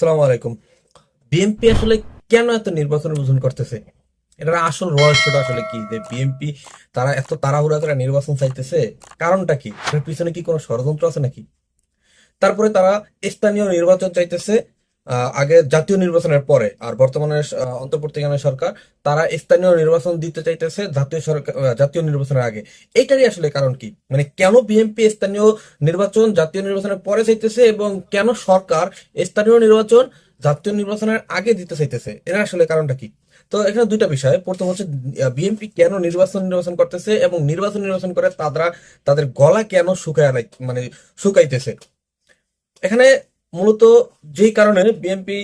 সালাম আলাইকুম। বিএনপি আসলে কেন এত নির্বাচন ঘোষণ করতেছে? এটার আসল রহস্যটা আসলে কি? যে বিএনপি তারা এত তাড়াহুড়া করে নির্বাচন চাইতেছে, কারণটা কি? এটার পিছনে কি কোনো ষড়যন্ত্র আছে নাকি? তারপরে তারা স্থানীয় নির্বাচন চাইতেছে আগে জাতীয় নির্বাচনের পরে আর বর্তমানে অন্তর্বর্তীকালীন সরকার, তারা স্থানীয় নির্বাচন দিতে চাইতেছে জাতীয় সরকার জাতীয় নির্বাচনের আগে। এইটারই আসলে কারণ কি? মানে কেন বিএনপি স্থানীয় নির্বাচন জাতীয় নির্বাচনের পরে চাইতেছে এবং কেন সরকার স্থানীয় নির্বাচন জাতীয় নির্বাচনের আগে দিতে চাইতেছে? এর আসলে কারণটা কি? তো এখানে দুইটা বিষয়। প্রথম হচ্ছে বিএনপি কেন নির্বাচন নির্বাচন করতেছে এবং নির্বাচন নির্বাচন করে তারা তাদের গলা কেন শুকায় মানে শুকাইতেছে? এখানে মূলত যেই কারণে বিএনপি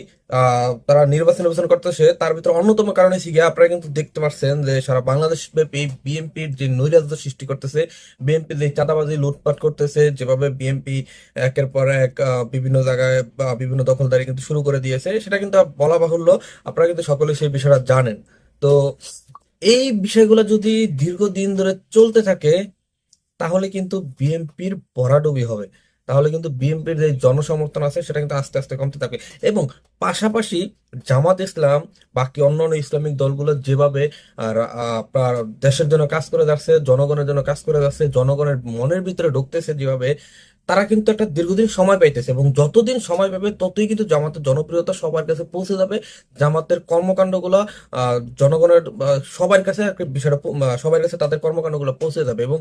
তারা নির্বাচন নির্বাচন করতেছে তার ভিতরে অন্যতম কারণে গিয়ে আপনারা কিন্তু দেখতে পাচ্ছেন যে সারা বাংলাদেশ ব্যাপী বিএনপির যে নৈরাজ্য সৃষ্টি করতেছে বিএনপি যে চাঁদাবাজি, লুটপাট করতেছে, যেভাবে বিএনপি একের পর এক বিভিন্ন জায়গায় বা বিভিন্ন দখলদারি কিন্তু শুরু করে দিয়েছে, সেটা কিন্তু বলা বাহুল্য, আপনারা কিন্তু সকলে সেই বিষয়টা জানেন। তো এই বিষয়গুলো যদি দীর্ঘদিন ধরে চলতে থাকে, তাহলে কিন্তু বিএনপির ভরাডুবি হবে। তাহলে কিন্তু বিএনপির যে জনসমর্থন আছে, সেটা কিন্তু আস্তে আস্তে কমতে থাকবে। এবং পাশাপাশি জামাত ইসলাম, বাকি অন্যান্য ইসলামিক দলগুলো যেভাবে দেশের জন্য কাজ করে যাচ্ছে, জনগণের জন্য কাজ করে যাচ্ছে, জনগণের মনের ভিতরে ঢুকতেছে যেভাবে তারা কিন্তু একটা দীর্ঘদিন সময় পাইতেছে এবং যতদিন সময় পাবে ততই কিন্তু জামাতের জনপ্রিয়তা সবার কাছে পৌঁছে যাবে। জামাতের কর্মকাণ্ডগুলো জনগণের সবার কাছে বিষয়টা সবার কাছে তাদের কর্মকাণ্ডগুলো পৌঁছে যাবে এবং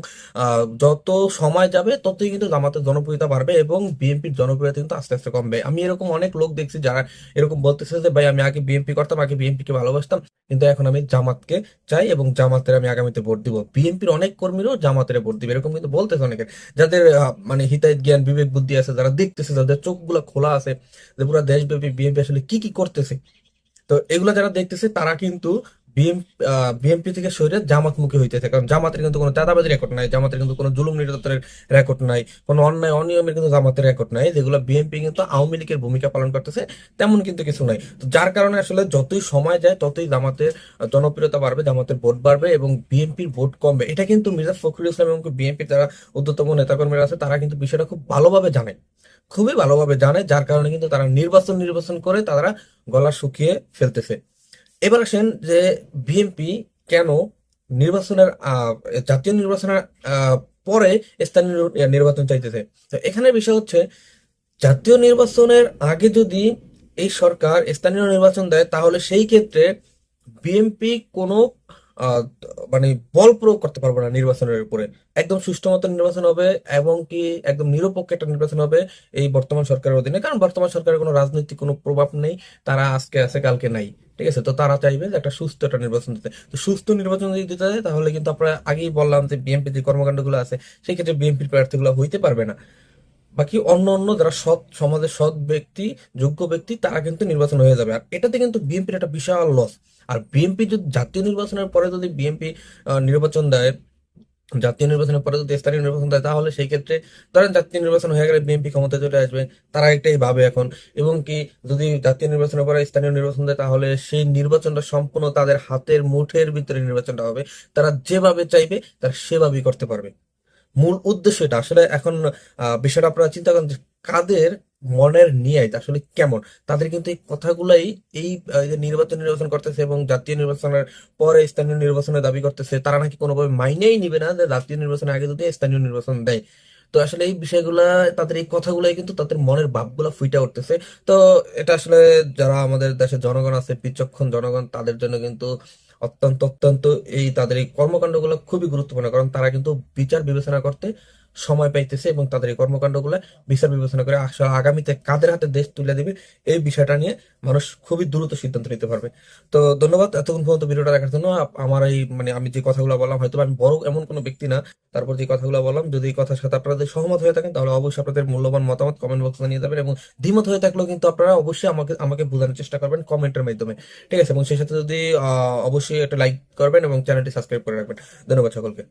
যত সময় যাবে ততই কিন্তু জামাতের জনপ্রিয়তা বাড়বে এবং বিএনপির জনপ্রিয়তা কিন্তু আস্তে আস্তে কমবে। আমি এরকম অনেক লোক দেখছি যারা এরকম বলতেছে যে, ভাই, আমি আগে বিএনপি করতাম, আগে বিএনপি কে ভালোবাসতাম। কিন্তু এখন আমি জামাতকে চাই এবং জামাতের আমি আগামীতে ভোট দিব। বিএনপির অনেক কর্মীরও জামাতের ভোট দিবে, এরকম কিন্তু বলতেছে অনেকে যাদের মানে হিতাহিত জ্ঞান, বিবেক বুদ্ধি আছে, যারা দেখতেছে, যাদের চোখগুলো খোলা আছে, যে পুরো দেশব্যাপী বিএনপি আসলে কি কি করতেছে। তো এগুলো যারা দেখতেছে, তারা কিন্তু বিএনপি থেকে সরে জামাতমুখী হইতেছে কারণ জামাতের কিন্তু কোনো চাঁদাবাজি রেকর্ড নাই, জামাতের কিন্তু কোনো জুলুম নির্যাতনের রেকর্ড নাই, কোনো অন্যায় অনিয়মের কিন্তু জামাতের রেকর্ড নাই। যেগুলো বিএনপি কিন্তু আওয়ামী লীগের ভূমিকা পালন করতেছে, তেমন কিন্তু কিছু নাই। তো যার কারণে আসলে যতই সময় যায়, ততই জামাতের জনপ্রিয়তা বাড়বে, জামাতের ভোট বাড়বে এবং বিএনপির ভোট কমবে। এটা কিন্তু মির্জা ফখরুল ইসলাম এবং বিএনপির যারা ঊর্ধ্বতম নেতাকর্মীরা আছে, তারা কিন্তু বিষয়টা খুব ভালোভাবে জানে। খুবই ভালোভাবে জানে, যার কারণে কিন্তু তারা নির্বাচন নির্বাচন করে তারা গলা শুকিয়ে ফেলতেছে। এবার আসেন যে বিএনপি কেন নির্বাচনের জাতীয় নির্বাচনের পরে স্থানীয় নির্বাচন চাইতেছে। তো এখানে বিষয় হচ্ছে, জাতীয় নির্বাচনের আগে যদি এই সরকার স্থানীয় নির্বাচন দেয়, তাহলে সেই ক্ষেত্রে বিএনপি কোনো মানে বল প্রয়োগ করতে পারবে না নির্বাচনের উপরে। একদম সুষ্ঠু মতো নির্বাচন হবে এবং কি একদম নিরপেক্ষ একটা নির্বাচন হবে এই বর্তমান সরকারের অধীনে। কারণ বর্তমান সরকারের কোনো রাজনৈতিক কোনো প্রভাব নেই, তারা আজকে আছে, কালকে নাই। ঠিক আছে? তো তারা চাইবে যে একটা সুস্থ একটা নির্বাচন দিতে। তো সুস্থ নির্বাচন যদি দিতে হয় তাহলে কিন্তু আমরা আগেই বললাম যে বিএনপি যে কর্মকাণ্ডগুলো আছে, সেই ক্ষেত্রে বিএনপির প্রার্থীগুলো হইতে পারবে না। বাকি অন্য অন্য যারা সৎ সমাজের সৎ ব্যক্তি, যোগ্য ব্যক্তি, তারা কিন্তু নির্বাচন হয়ে যাবে। আর এটাতে কিন্তু বিএনপির একটা বিশাল লস আর বিএনপি যদি জাতীয় নির্বাচনের পরে যদি বিএনপি নির্বাচন দেয়, জাতীয় নির্বাচনের পরে যদি স্থানীয় নির্বাচন দেয়, তাহলে সেই ক্ষেত্রে ধরেন জাতীয় নির্বাচন হয়ে গেলে বিএনপি ক্ষমতায় চলে আসবে, তারা একটাই ভাবে এখন। এবং কি যদি জাতীয় নির্বাচনের পরে স্থানীয় নির্বাচন দেয়, তাহলে সেই নির্বাচনটা সম্পূর্ণ তাদের হাতের মুঠের ভিতরে নির্বাচনটা হবে। তারা যেভাবে চাইবে, তারা সেভাবেই করতে পারবে। মূল উদ্দেশ্য এটা। আসলে এখন বিষয়টা আপনারা চিন্তা করেন কাদের মনের নিয়ে আসলে কেমন? তাদের কিন্তু এই কথাগুলাই এই নির্বাচন নির্বাচন করতেছে এবং জাতীয় নির্বাচনের পরে স্থানীয় নির্বাচনের দাবি করতেছে, তারা নাকি কোনোভাবে মাইনেই নিবে না যে জাতীয় নির্বাচনের আগে যদি স্থানীয় নির্বাচন দেয়। তো আসলে এই বিষয়গুলা, তাদের এই কথাগুলাই কিন্তু তাদের মনের ভাবগুলা ফুইটা উঠতেছে। তো এটা আসলে যারা আমাদের দেশে জনগণ আছে, বিচক্ষণ জনগণ, তাদের জন্য কিন্তু অত্যন্ত অত্যন্ত এই তাদের এই কর্মকাণ্ডগুলো খুবই গুরুত্বপূর্ণ। কারণ তারা কিন্তু বিচার বিবেচনা করতে সময় পাইতেছে এবং তাদের এই কর্মকাণ্ডগুলো বিচার বিবেচনা করে আসলে আগামীতে কাদের হাতে দেশ তুলে দিবে, এই বিষয়টা নিয়ে মানুষ খুবই দ্রুত সিদ্ধান্ত নিতে পারবে। তো ধন্যবাদ, এতক্ষণ পর্যন্ত ভিডিওটা দেখার জন্য আমার এই মানে আমি যে কথাগুলো বললাম হয়তো আমি বড় এমন কোনো ব্যক্তি না, তারপর যে কথাগুলো বললাম, যদি এই কথার সাথে আপনাদের সহমত হয়ে থাকেন, তাহলে অবশ্যই আপনাদের মূল্যবান মতামত কমেন্ট বক্সে জানিয়ে যাবেন এবং দ্বিমত হয়ে থাকলেও কিন্তু আপনারা অবশ্যই আমাকে আমাকে বোঝানোর চেষ্টা করবেন কমেন্টের মাধ্যমে। ঠিক আছে, এবং সেই সাথে যদি অবশ্যই একটা লাইক করবেন এবং চ্যানেলটি সাবস্ক্রাইব করে রাখবেন। ধন্যবাদ সকলকে।